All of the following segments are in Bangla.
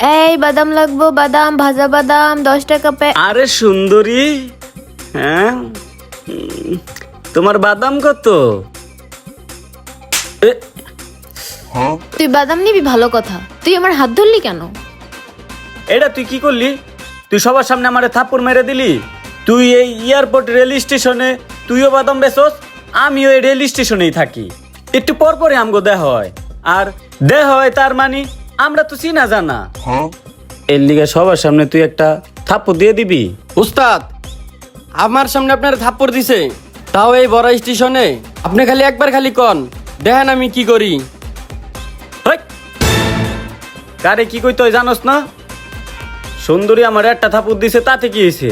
এই বাদাম লাগবো বাদাম ভাজা বাদাম দশ টাকা পে আরে সুন্দরী হ্যাঁ? তোমার বাদাম কত? এ, তুই বাদাম নিবি ভালো কথা। তুই আমার হাত ধরলি কেন? এটা তুই কি করলি? তুই সবার সামনে আমারে থাপ্পড় মেরে দিলি? তুই এই এয়ারপোর্ট রেল স্টেশনে তুইও বাদাম বেচস আমিও এই রেল স্টেশনেই থাকি। একটু পর পরে আমগো দেহ হয়। আর দেহ হয় তার মানে আমরা তো চিনা জানা। এর লিগে সবার সামনে তুই একটা থাপ্পড় দিয়ে দিবি। উস্তাদ আমার সামনে আপনার থাপ্পড় দিছে। তাও এই বড় স্টেশনে। আপনি খালি একবার খালি কন। দেখেন আমি কি করি। কারে কি কইতে হয় জানোস না? সুন্দরী আমার একটা থাপ্পড় দিছে তাতে কি হয়েছে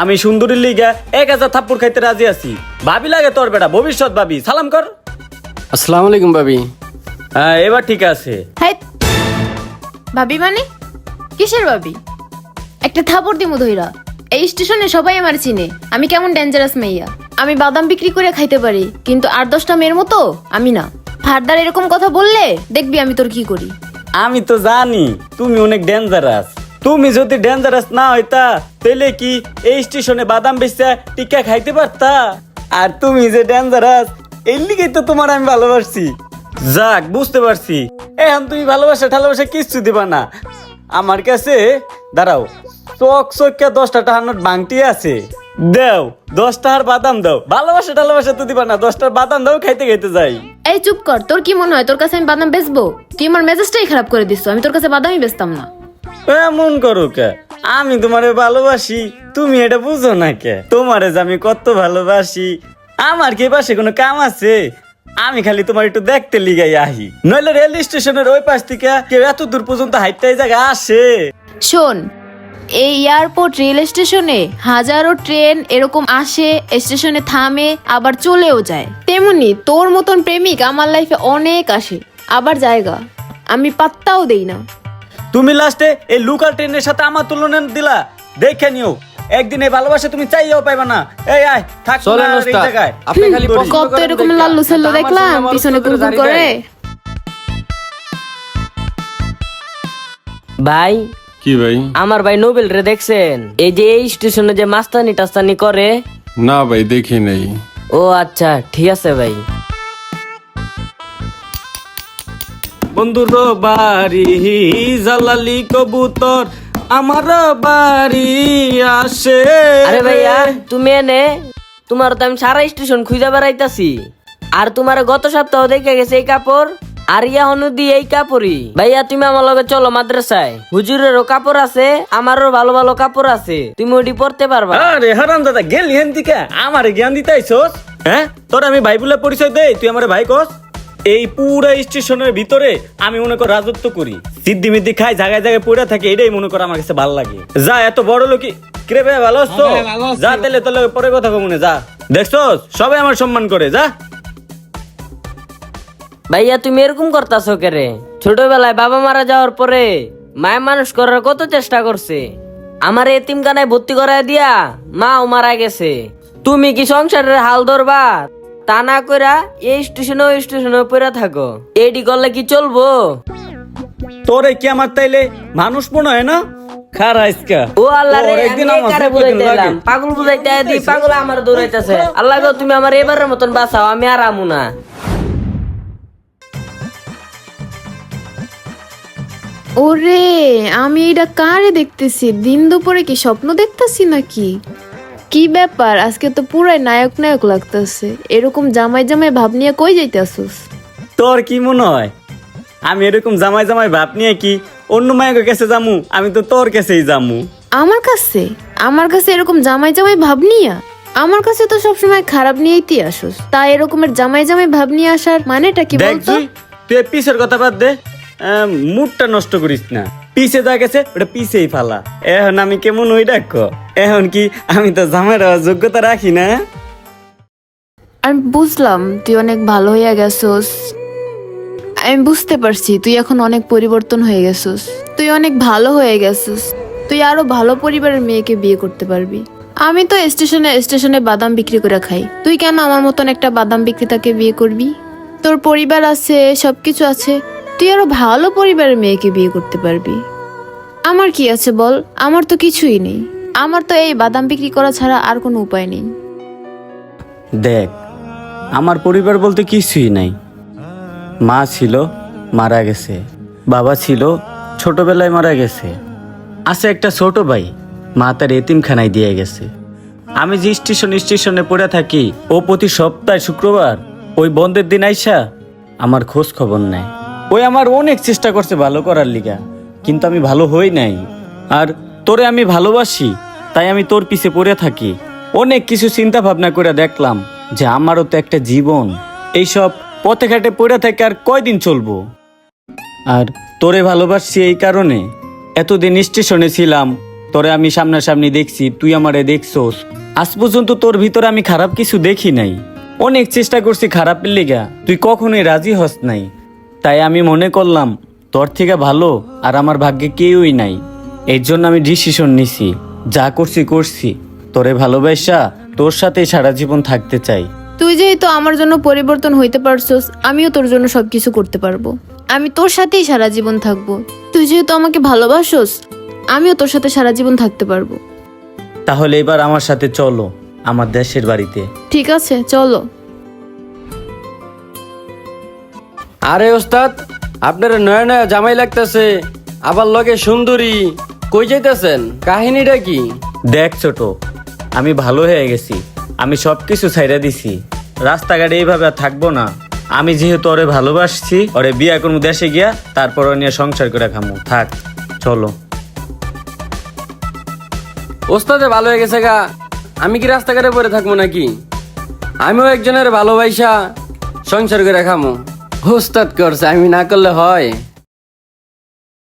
আমি সুন্দরীর লিগা এক হাজার থাপ্পড় খাইতে রাজি আছি। ভাবি লাগে তোর বেটা ভবিষ্যৎ ভাবি। সালাম কর। আসসালামু আলাইকুম ভাবি। হ্যাঁ এবার ঠিক আছে। হাই ভাবি মানে? কিসের ভাবি? একটা থাপড় দিমু ধইরা। এই স্টেশনে সবাই আমার চিনে। আমি কেমন ডেঞ্জারাস মেইয়া। আমি বাদাম বিক্রি করে খাইতে পারি, কিন্তু আর দশটা মেয়ের মতো আমি না। ফারদার এরকম কথা বললে দেখবি আমি তোর কি করি। আমি তো জানি, তুমি অনেক ডেঞ্জারাস তুমি যদি ডেঞ্জারাস না হইতা তাহলে কি এই স্টেশনে বাদাম বেচা টিকা খাইতে পারতা? আর তুমি যে ডেঞ্জারাস এর লিগেই তো তোমার আমি ভালোবাসছি যাক বুঝতে পারছি। এখন তুমি ভালোবাসা ঠালোবাসা কিচ্ছু দিবা না। আমার কাছে দাঁড়াও চক চকিয়া দশটা টাকার বাংটি আছে। দেও দশটার বাদাম দাও। ভালোবাসা টালোবাসা তো দিবা না দশটার বাদাম দাও খাইতে খাইতে যাই। এই চুপ কর তোর কি মনে হয় তোর কাছে আমি বাদাম বেচবো? তুই আমার মেজাজটাই খারাপ করে দিচ্ছ আমি তোর কাছে বাদামই বেচতাম না। এমন করো কে? আমি তোমারে ভালোবাসি তুমি এটা বুঝো না কে? তোমারে যে আমি কত ভালোবাসি। আমার কি পাশে কোনো কাম আছে? আমি খালি তোমার একটু দেখতে লিগাই আহি। নইলে রেল স্টেশনের ওই পাশ থেকে কেউ এত দূর পর্যন্ত হাইটটাই জায়গা আসে। শোন এই এয়ারপোর্ট রেল স্টেশনে হাজারো ট্রেন এরকম আসে স্টেশনে থামে আবার চলেও যায়। তেমনি তোর মতন প্রেমিক আমার লাইফে অনেক আসে আবার জায়গা। আমি পাত্তাও দেই না। তুমি লাস্টে এই লোকাল ট্রেনের সাথে আমার তুলনা দিলা দেখে নিও। একদিন এই ভালোবাসা তুমি চাইও পাইবা না। এই আয় থাক না আর এই ওস্তাদ। জায়গায়। আপনি খালি করি। পছন্দ কত করেন এরকম দেখা। লাল্লু সাল্লু আমার দেখলাম সামনে আমার পিছনে কুরকুর দাড়ি করে। দেয়। ভাই। কি ভাই? আমার ভাই নোবেল রে দেখছেন? এই যে এই স্টেশনে যে মাস্তানি টাস্তানি করে। না ভাই দেখি নাই। ও আচ্ছা ঠিক আছে ভাই। বন্ধুর বাড়ি জালালি কবুতর আমার বাড়ি আসে। আরে ভাইয়া তুমি এনে তোমার তো আমি সারা স্টেশন খুঁজে বেড়াইতাছি। আর তোমার গত সপ্তাহ দেখে গেছে এই কাপড় আর ইয়া হনুদি এই কাপড়ই। ভাইয়া তুমি আমার লগে চলো মাদ্রাসায়। হুজুরেরও কাপড় আছে আমারও ভালো ভালো কাপড় আছে। তুমি ওটি পরতে পারবা। আরে হারাম দাদা গেল হেন দিকে আমারে জ্ঞান দিতে আইছস হ্যাঁ? তোর আমি ভাই বলে পরিচয় দেই তুই আমারে ভাই কস? এই পুরা স্টেশনের ভিতরে আমি মনে কর রাজত্ব করি। সিদ্ধি মিদ্ধি খাই জায়গায় জায়গায় পড়ে থাকে এটাই মনে কর আমার কাছে ভালো লাগে। যা এত বড় লোকই কিরে ভাই ভালো আছো? যা তাহলে তোর লগে পরে কথা কমনে যা। দেখছস সবাই আমার সম্মান করে যা। ভাইয়া তুমি এরকম করতাছো কেরে? ছোটবেলায় বাবা মারা যাওয়ার পরে মায় মানুষ করার কত চেষ্টা করছে? আমার এতিমখানায় ভর্তি করায় দিয়া মাও মারা গেছে। তুমি কি সংসারের হাল ধরবা? তা না কইরা এই স্টেশনে ওই স্টেশনে পড়ে থাকো। এডি করলে কি চলবো? তোরে কি আমার তাইলে মানুষ মনে হয় না? ও আল্লাহ রে তোর একদিন আমি এই আমার কারে দেখলে বুঝাইতে লাগে। এলাম। পাগল বুঝাইতে দি পাগল আমার দৌড়াইতেছে। আল্লাহ গো তুমি আমার এবারের মতন বাঁচাও আমি আর আমু না। ওরে আমি এটা কারে দেখতেছি? দিন দুপুরে কি স্বপ্ন দেখতেছি নাকি? কি ব্যাপার? আজকে তো পুরাই নায়ক নায়ক লাগতেছে। এরকম জামাই জামাই ভাব নিয়ে কই যাইতেছস? তোর কি মনে হয়? আমি এরকম জামাই জামাই ভাব নিয়ে কি অন্য মায়ের কাছে যামু? আমি তো তোর কাছেই যামু। আমার কাছে? আমার কাছে এরকম জামাই জামাই ভাব নিয়া? আমার কাছে তো সবসময় খারাপ নিয়েই তুই আসোস। তাই এরকমের জামাই জামাই ভাব নিয়ে আসার মানেটা কি দেখ বলতো তুই তুই পিসের কথা বাদ দে। আহ, মুডটা নষ্ট করিস না। পিছে যা গেছে ওটা পিছেই ফালা। এখন আমি কেমন ওই ডাক এখন কি আমি তো জামাই হওয়ার যোগ্যতা রাখি না? আমি বুঝলাম, তুই অনেক ভালো হইয়া গেছস। আমি বুঝতে পারছি, তুই এখন অনেক পরিবর্তন হয়ে গেছস। তুই অনেক ভালো হয়ে গেছস। তুই আরও ভালো পরিবারের মেয়েকে বিয়ে করতে পারবি। আমি তো স্টেশনে স্টেশনে বাদাম বিক্রি করে খাই। তুই কেন আমার মতন একটা বাদাম বিক্রেতাকে বিয়ে করবি? তোর পরিবার আছে, সবকিছু আছে। তুই আরও ভালো পরিবারের মেয়েকে বিয়ে করতে পারবি। আমার কি আছে বল? আমার তো কিছুই নেই। আমার তো এই বাদাম বিক্রি করা ছাড়া আর কোনো উপায় নেই। দেখ, আমার পরিবার বলতে কিছুই নাই। মা ছিল, মারা গেছে। বাবা ছিল, ছোটবেলায় মারা গেছে। আছে একটা ছোট ভাই, মা তার এতিমখানায় দিয়ে গেছে। আমি যে স্টেশন স্টেশনে পড়ে থাকি, ও প্রতি সপ্তাহে শুক্রবার, ওই বন্ধের দিন আইসা আমার খোঁজ খবর নেয়। ওই আমার অনেক চেষ্টা করছে ভালো করার লিগা, কিন্তু আমি ভালো হই নাই। আর তোরে আমি ভালোবাসি তাই আমি তোর পিছে পড়ে থাকি। অনেক কিছু চিন্তা ভাবনা করে দেখলাম যে আমারও তো একটা জীবন। এইসব পথে ঘাটে পড়ে থাকে আর কয়দিন চলবো? আর তোরে ভালোবাসছি এই কারণে। এতদিন স্টেশনে ছিলাম, তোরে আমি সামনাসামনি দেখছি, তুই আমারে দেখছোস। আজ পর্যন্ত তোর ভিতরে আমি খারাপ কিছু দেখি নাই। অনেক চেষ্টা করছি খারাপের লিগা, তুই কখনোই রাজি হস নাই। তাই আমি মনে করলাম, তোর থেকে ভালো আর আমার ভাগ্যে কেউই নাই। এর জন্য আমি ডিসিশন নিছি। যা করছি করছি। তোরে ভালোবাসা তোর সাথে সারা জীবন থাকতে চাই। তুই যেহেতু আমার জন্য পরিবর্তন হইতে পারছস আমিও তোর জন্য সবকিছু করতে পারব। আমি তোর সাথেই সারা জীবন থাকব। তুই যেহেতু আমাকে ভালোবাসোস আমিও তোর সাথে সারা জীবন থাকতে পারব। তাহলে এবার আমার সাথে চলো আমার দেশের বাড়িতে। ঠিক আছে চলো। আরে ওস্তাদ আপনার নয়া নয়া জামাই লাগতেছে আবার লগে সুন্দরী। কই যাইতেছেন? কাহিনীটা কি? দেখ ছোট আমি ভালো হয়ে গেছি। আমি সব কিছু ছাইরা দিছি। রাস্তাঘাটে এইভাবে আর থাকব না। আমি যেহেতু ওরে ভালোবাসছি ওরে বিয়া কোনো দেশে গিয়া তারপর ওর নিয়ে সংসার করে খামু। থাক চলো। ওস্তাদে ভালো হয়ে গেছে গা। আমি কি রাস্তাঘাটে পরে থাকব নাকি? আমিও একজনের ভালোবাসা সংসার করে খামো। ওস্তাদ করছে আমি না করলে হয়।